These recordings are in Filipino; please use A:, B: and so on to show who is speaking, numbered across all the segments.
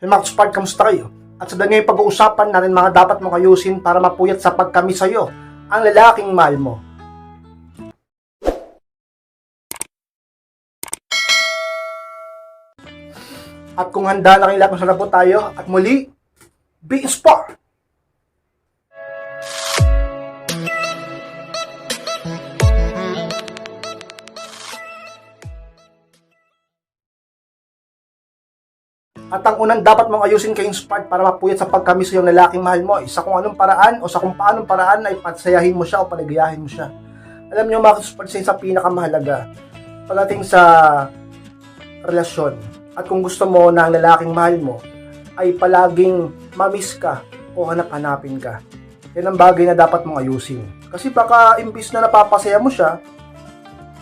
A: Hey Max Park, kamusta kayo? At sa ngayon pag-uusapan natin mga dapat mong ayusin para mapuyat sa pagkami sa'yo ang lalaking mahal mo. At kung handa na kayo lahat, masarap po tayo. At muli, be inspired! At ang unang dapat mong ayusin kay inspired para mapuyat sa pagkami sa iyong lalaking mahal mo, isa kung anong paraan o sa kung paanong paraan ay patsayahin mo siya o paligayahin mo siya. Alam niyo mga inspired sa pinakamahalaga pagdating sa relasyon. At kung gusto mo na ang lalaking mahal mo ay palaging mamiss ka o hanap-hanapin ka. Yan ang bagay na dapat mong ayusin. Kasi baka imbis na napapasaya mo siya,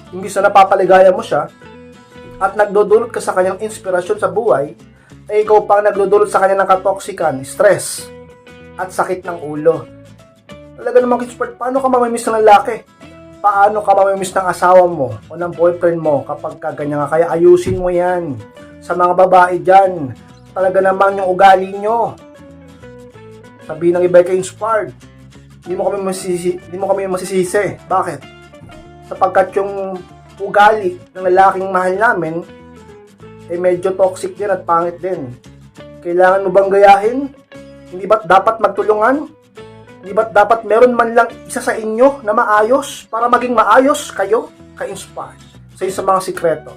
A: imbis na napapaligaya mo siya, at nagdudulot ka sa kanyang inspirasyon sa buhay, ay ikaw pang nagdudulot sa kanya ng katoksikan, stress, at sakit ng ulo. Talaga naman, Kitspert, paano ka mamimiss ng lalaki? Paano ka mamimiss ng asawa mo o ng boyfriend mo kapag ka ganyan nga? Kaya ayusin mo yan. Sa mga babae dyan, talaga naman yung ugali nyo. Sabi ng iba kay inspired. Hindi mo kami masisi, hindi mo kami masisisi. Bakit? Sapagkat yung ugali ng lalaking mahal namin eh medyo toxic din at pangit din. Kailangan mo bang gayahin? Hindi ba dapat magtulungan? Hindi ba dapat meron man lang isa sa inyo na maayos para maging maayos kayo ka-inspired sa isa mga sikreto?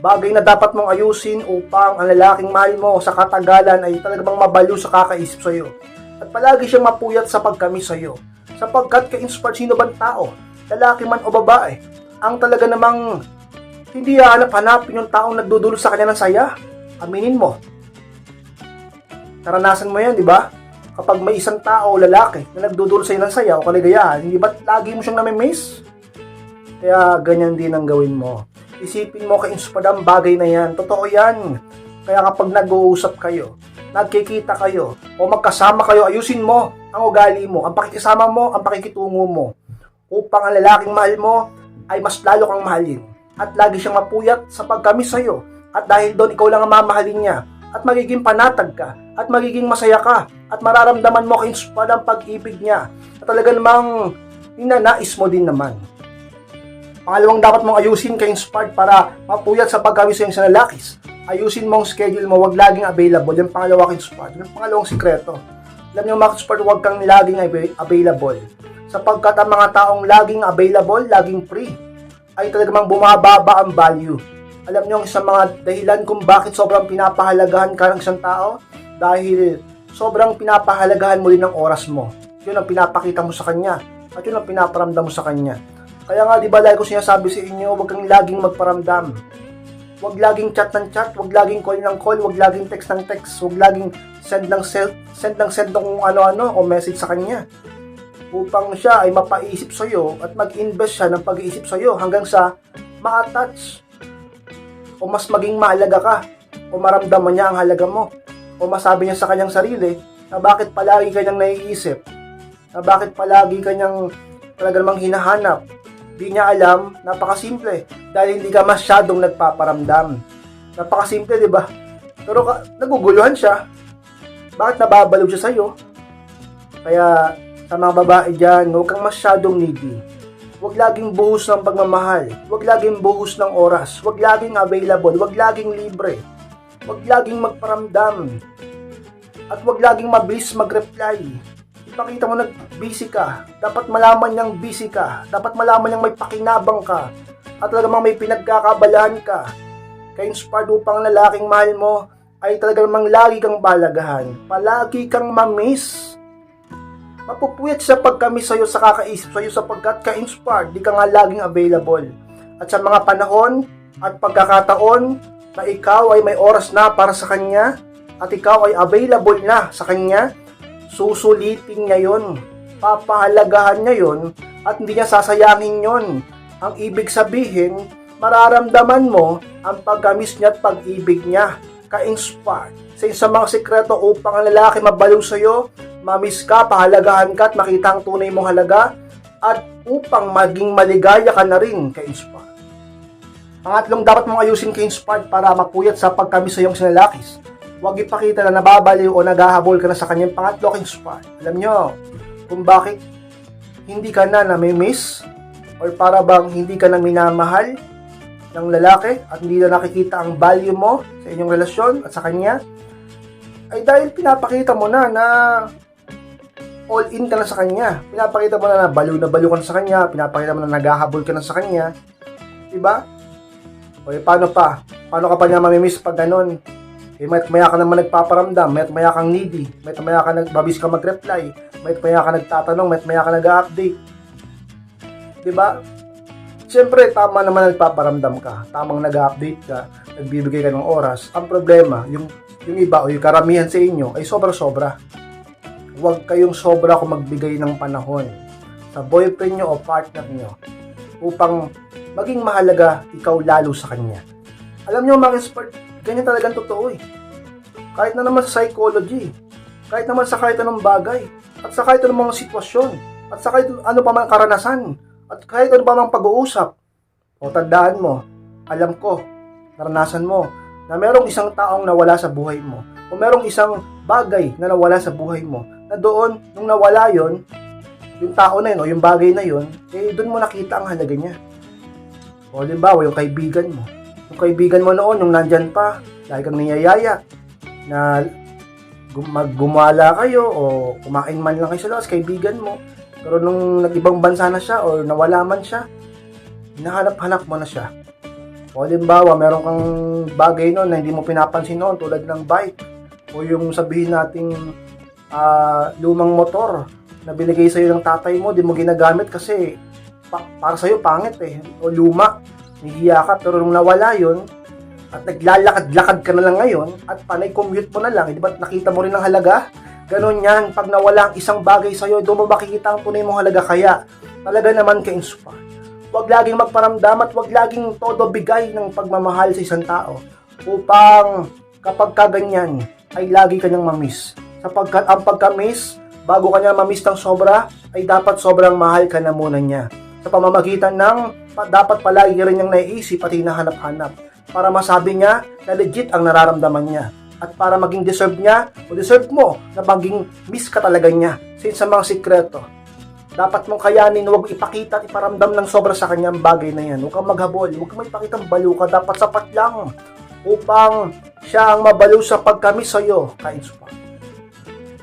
A: Bagay na dapat mong ayusin upang ang lalaking mahal mo sa katagalan ay talagang mabaliw sa kakaisip sa iyo. At palagi siyang mapuyat sa pagkami sa iyo. Sapagkat ka-inspired sino bang tao? Lalaki man o babae? Ang talaga namang hindi hanap-hanapin yung taong nagdudulot sa kanya ng saya. Aminin mo. Naranasan mo yan, di ba? Kapag may isang tao o lalaki na nagdudulot sa iyo ng saya o kaligayahan, hindi ba lagi mo siyang namimiss? Kaya ganyan din ang gawin mo. Isipin mo ka-inspired ang bagay na yan. Totoo yan. Kaya kapag nag-uusap kayo, nagkikita kayo, o magkasama kayo, ayusin mo ang ugali mo, ang pakikisama mo, ang pakikitungo mo, upang ang lalaking mahal mo ay mas lalo kang mahalin at lagi siyang mapuyat sa pagkami sa iyo. At dahil doon ikaw lang ang mamahalin niya at magiging panatag ka at magiging masaya ka at mararamdaman mo ka-inspired ang pag-ibig niya at talaga namang ninanais mo din naman. Pangalawang dapat mong ayusin ka-inspired para mapuyat sa pagkami sa iyong sa lalakis. Ayusin mo ang schedule mo, wag laging available. Yung pangalawa ka-inspired. Yung pangalawang sikreto. Alam niyo mga ka-inspired, wag kang laging av- available. Sapagkat ang mga taong laging available, laging free, ay talagang bumababa ang value. Alam niyo ang isang mga dahilan kung bakit sobrang pinapahalagahan ka ng isang tao? Dahil sobrang pinapahalagahan mo din ang oras mo. Yun ang pinapakita mo sa kanya. At yun ang pinaparamdam mo sa kanya. Kaya nga, di ba, lagi ko sinasabi sa inyo, huwag kang laging magparamdam. Huwag laging chat ng chat, huwag laging call ng call, huwag laging text ng text, huwag laging send ng send, send ng send ng ano-ano o message sa kanya upang siya ay mapaisip sa iyo at mag-invest siya ng pag-iisip sa iyo hanggang sa ma-attach. O mas maging mahalaga ka o maramdaman niya ang halaga mo o masabi niya sa kanyang sarili na bakit palagi kanyang naiisip na bakit palagi kanyang talaga namang hinahanap. Di niya alam, napakasimple dahil hindi ka masyadong nagpaparamdam. Napakasimple, di ba? pero ka, naguguluhan siya. Bakit nababaliw siya sa iyo kaya sa mga babae dyan, huwag kang masyadong needy. Huwag laging buhos ng pagmamahal. Huwag laging buhos ng oras. Huwag laging available. Huwag laging libre. Huwag laging magparamdam. At huwag laging mabilis mag-reply. Ipakita mo na busy ka. Dapat malaman niyang busy ka. Dapat malaman niyang may pakinabang ka. At talagang may pinagkakabalahan ka. Kaya inspired upang ang lalaking mahal mo ay talaga namang lagi kang balagahan. Palagi kang mamiss mapupuyat sa pagkami sa'yo sa kakaisip sa'yo sapagkat ka-inspired, di ka nga laging available. At sa mga panahon at pagkakataon na ikaw ay may oras na para sa Kanya at ikaw ay available na sa Kanya, susulitin niya yon, papahalagahan niya yon, at hindi niya sasayangin yon. Ang ibig sabihin, mararamdaman mo ang pagkamis niya at pag-ibig niya, ka-inspired. Sa isang mga sekreto upang ang lalaki mabaliw sa'yo, mamiss ka, pahalagahan ka at makita ang tunay mong halaga at upang maging maligaya ka na rin kay Inspired. Pangatlong dapat mong ayusin kay Inspired para mapuyat sa pagkami sa iyong sinalakis Huwag ipakita na nababaliw o naghahabol ka na sa kanyang pangatlo spot. Alam nyo, kung bakit hindi ka na nami-miss or para bang hindi ka na minamahal ng lalaki at hindi na nakikita ang value mo sa inyong relasyon at sa kanya, ay dahil pinapakita mo na na all in ka na sa kanya. Pinapakita mo na na baliw na baliw ka na sa kanya, pinapakita mo na naghahabol ka na sa kanya. Diba? O eh, paano pa? Paano ka pa niya mamimiss pag ganun? Eh, may maya ka naman nagpaparamdam, may maya kang needy, may maya ka nagbabis ka mag-reply, may maya ka nagtatanong, may maya ka nag-update. Diba? Siyempre, tama naman nagpaparamdam ka, tamang nag-update ka, nagbibigay ka ng oras. Ang problema, yung, yung iba o yung karamihan sa inyo ay sobra-sobra. Huwag kayong sobra kung magbigay ng panahon sa boyfriend nyo o partner nyo upang maging mahalaga ikaw lalo sa kanya. Alam nyo mga expert, ganyan talagang totoo eh. Kahit na naman sa psychology, kahit naman sa kahit anong bagay, at sa kahit anong mga sitwasyon, at sa kahit ano pa mang karanasan, at kahit ano pa mang pag-uusap. O tandaan mo, alam ko, naranasan mo, na merong isang taong nawala sa buhay mo, o merong isang bagay na nawala sa buhay mo, na doon, nung nawala yon yung tao na yun, o yung bagay na yun, eh doon mo nakita ang halaga niya. O limbawa, yung kaibigan mo. Yung kaibigan mo noon, yung nandyan pa, dahil kang niyayaya, na gum- maggumala kayo o kumain man lang kayo sa labas, kaibigan mo. Pero nung nag-ibang bansa na siya o nawala man siya, hinahanap-hanap mo na siya. O limbawa, meron kang bagay noon na hindi mo pinapansin noon tulad ng bike o yung sabihin nating ah, lumang motor na binigay sa'yo ng tatay mo, di mo ginagamit kasi pa- para sa'yo pangit eh, o luma, nahihiya ka, pero nung nawala yon at naglalakad-lakad ka na lang ngayon, at panay commute mo na lang, eh, di ba nakita mo rin ang halaga? Ganon yan, pag nawala ang isang bagay sa'yo, doon mo makikita ang tunay mong halaga, kaya talaga naman ka-inspire. Huwag laging magparamdam at huwag laging todo bigay ng pagmamahal sa isang tao upang kapag kaganyan ay lagi kanyang mamiss. Sapagkat ang pagka-miss, bago kanya mamiss ng sobra, ay dapat sobrang mahal ka na muna niya. Sa pamamagitan ng pa, dapat palagi rin niyang naiisip at hinahanap-hanap para masabi niya na legit ang nararamdaman niya at para maging deserve niya o deserve mo na maging miss ka talaga niya since sa mga sikreto dapat mong kayanin, huwag ipakita at iparamdam ng sobra sa kanya ang bagay na yan. Huwag kang maghabol, huwag kang maipakitang baliw ka, dapat sapat lang upang siya ang mabaliw sa pagkamis sa'yo, ka-inspired.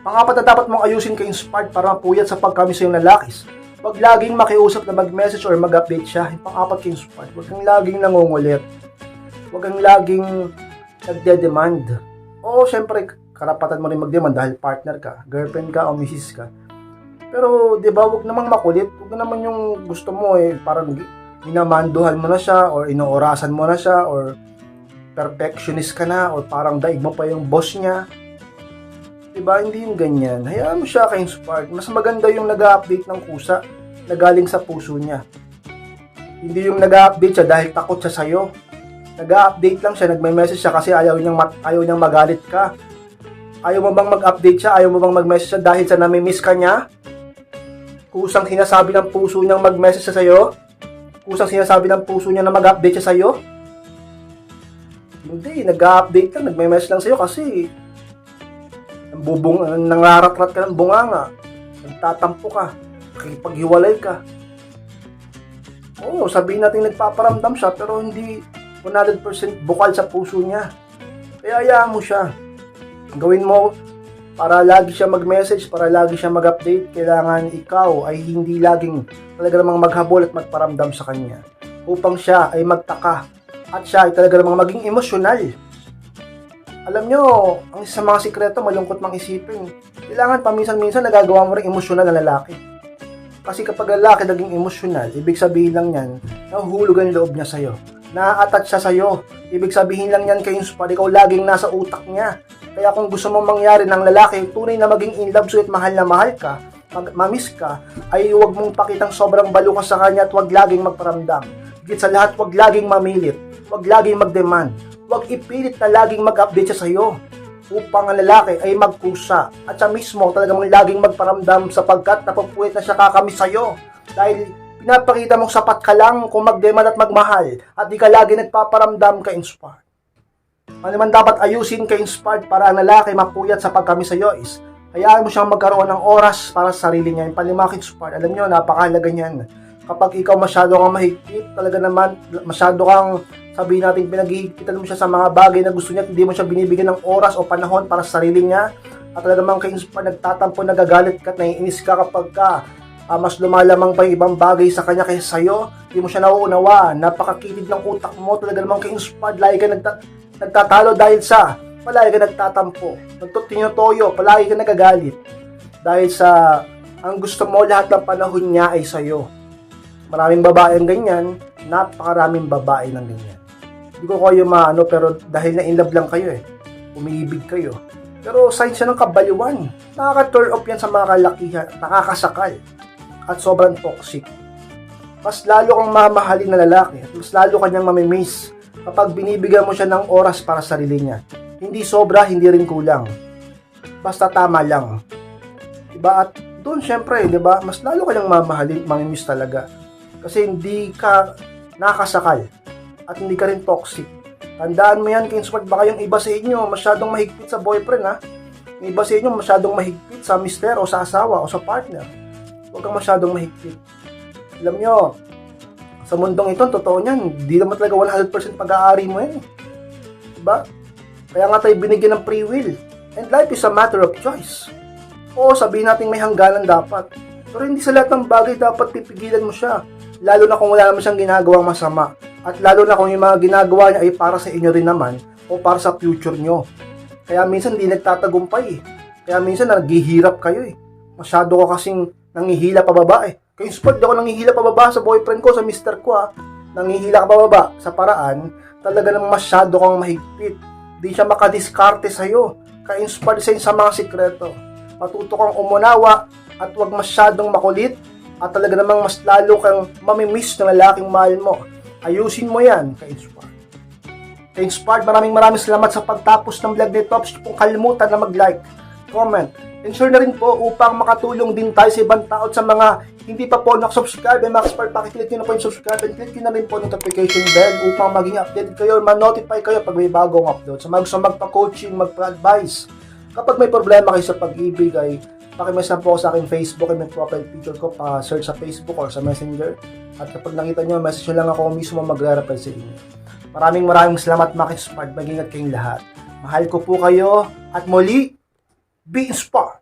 A: Pangapat na dapat mong ayusin ka-inspired para mapuyat sa pagkamis sa'yo ng lalakis. Huwag laging makiusap na mag-message or mag-update siya. Yung Pangapat ka-inspired. Huwag kang laging nangungulit. Huwag kang laging nagde-demand. O, syempre, karapatan mo rin mag-demand dahil partner ka, girlfriend ka o misis ka. Pero, di ba, wag namang makulit. Wag naman yung gusto mo eh, parang minamanduhan mo na siya, or inoorasan mo na siya, or perfectionist ka na, or parang daig mo pa yung boss niya. Di ba, hindi yung ganyan. Hayaan mo siya ka-inspired. Mas maganda yung nag-update ng kusa na galing sa puso niya. Hindi yung nag-update siya dahil takot siya sa'yo. Nag-update lang siya, nagme-message siya kasi ayaw niyang, ayaw niyang magalit ka. Ayaw mo bang mag-update siya? Ayaw mo bang mag-message siya dahil sa nami-miss ka niya? kusang sinasabi ng puso niyang mag-message siya sa'yo? Kusang sinasabi ng puso niya na mag-update siya sa'yo? Hindi, nag-update lang, nagme-message lang sa'yo kasi bubong, nangaratrat ka ng bunganga, nagtatampo ka, nakikipaghiwalay ka. Oo, sabihin natin nagpaparamdam siya pero hindi 100% bukal sa puso niya. Kaya hayaan mo siya. Gawin mo para lagi siya mag-message, para lagi siya mag-update, kailangan ikaw ay hindi laging talaga namang maghabol at magparamdam sa kanya upang siya ay magtaka at siya ay talaga namang maging emosyonal. Alam nyo, ang isa sa mga sikreto, malungkot mang isipin. Kailangan paminsan-minsan nagagawa mo rin emosyonal na lalaki. Kasi kapag lalaki naging emosyonal, ibig sabihin lang yan, nahuhulog ang loob niya sa'yo. Na-attach siya sa'yo. Ibig sabihin lang yan kayo, pag ikaw laging nasa utak niya. Kaya kung gusto mong mangyari ng lalaki, tunay na maging in love suit, mahal na mahal ka, mag mamiss ka, ay huwag mong pakitang sobrang balo ka sa kanya at huwag laging magparamdam. Higit sa lahat, huwag laging mamilit, huwag laging magdemand, huwag ipilit na laging mag-update siya sa'yo upang ang lalaki ay magkusa at siya mismo talagang laging magparamdam sapagkat napapuwit na siya kakamis sa'yo dahil pinapakita mong sapat ka lang kung magdemand at magmahal at di ka lagi nagpaparamdam ka inspired. Ano naman dapat ayusin kay inspired para ang lalaki mapuyat sa pagkami sa iyo is hayaan mo siyang magkaroon ng oras para sa sarili niya. Yung panlima kay inspired, alam niyo, napakahalaga niyan. Kapag ikaw masyado kang mahigpit, talaga naman, masyado kang sabihin natin pinaghihigpitan mo siya sa mga bagay na gusto niya, at hindi mo siya binibigyan ng oras o panahon para sa sarili niya, at talaga naman kay inspired, nagtatampo, nagagalit ka, at naiinis ka kapag ka ah, mas lumalamang pa yung ibang bagay sa kanya kaysa sa'yo, hindi mo siya nauunawaan, napakakitid ng utak mo, talaga namang kay inspired, lagi ka nagta- nagtatalo dahil sa, palagi ka nagtatampo, nagtutinyo toyo, palagi ka nagagalit, dahil sa, ang gusto mo lahat ng panahon niya ay sa'yo. Maraming babae ang ganyan, napakaraming babae ng ganyan. Hindi ko kayo maano, pero dahil na in love lang kayo eh, umiibig kayo. Pero sign siya ng kabaliwan. Nakaka-turn off yan sa mga kalakihan, nakakasakal at sobrang toxic. Mas lalo kang mamahalin na lalaki at mas lalo kanyang mamimiss kapag binibigyan mo siya ng oras para sa sarili niya. Hindi sobra, hindi rin kulang. Basta tama lang. Diba? At doon syempre, diba? Mas lalo kanyang mamahalin, mamimiss talaga. Kasi hindi ka nakasakal at hindi ka rin toxic. Tandaan mo yan, Kingsword, baka yung iba sa inyo masyadong mahigpit sa boyfriend, ha? Yung iba sa inyo masyadong mahigpit sa mister o sa asawa o sa partner. Huwag kang masyadong mahigpit. Alam nyo, sa mundong ito, totoo niyan, di naman talaga 100% pag-aari mo yan. Diba? Kaya nga tayo binigyan ng free will. And life is a matter of choice. Oo, sabihin natin may hangganan dapat. Pero hindi sa lahat ng bagay dapat pipigilan mo siya. Lalo na kung wala naman siyang ginagawang masama. At lalo na kung yung mga ginagawa niya ay para sa inyo rin naman o para sa future nyo. Kaya minsan hindi nagtatagumpay eh. Kaya minsan naghihirap kayo eh. Masyado ko kasing nangihila pababa eh. Kaya sport ako nangihila pababa sa boyfriend ko, sa mister ko ah. Nangihila ka pababa sa paraan, talaga nang masyado kang mahigpit. Di siya makadiskarte sa'yo. Ka-inspired sa'yo sa mga sikreto. Matuto kang umunawa at huwag masyadong makulit at talaga namang mas lalo kang mamimiss ng lalaking mahal mo. Ayusin mo yan, ka-inspired. Ka-inspired, maraming maraming salamat sa pagtapos ng vlog nito. Please kung kalimutan na mag-like, comment, and share na rin po upang makatulong din tayo sa ibang tao at sa mga hindi pa po nakasubscribe, eh, mga expert, pakiclick nyo na po yung subscribe and click nyo na rin po yung notification bell upang maging updated kayo, ma-notify kayo pag may bagong upload. Sa mga gusto magpa-coaching, magpa-advise, kapag may problema kayo sa pag-ibig ay pakimessage po ako sa aking Facebook and may profile picture ko pa search sa Facebook or sa Messenger. At kapag nakita nyo, message nyo lang ako mismo magre-reply sa inyo. Maraming maraming salamat mga smart. Mag-ingat kayong lahat. Mahal ko po kayo at muli, be inspired.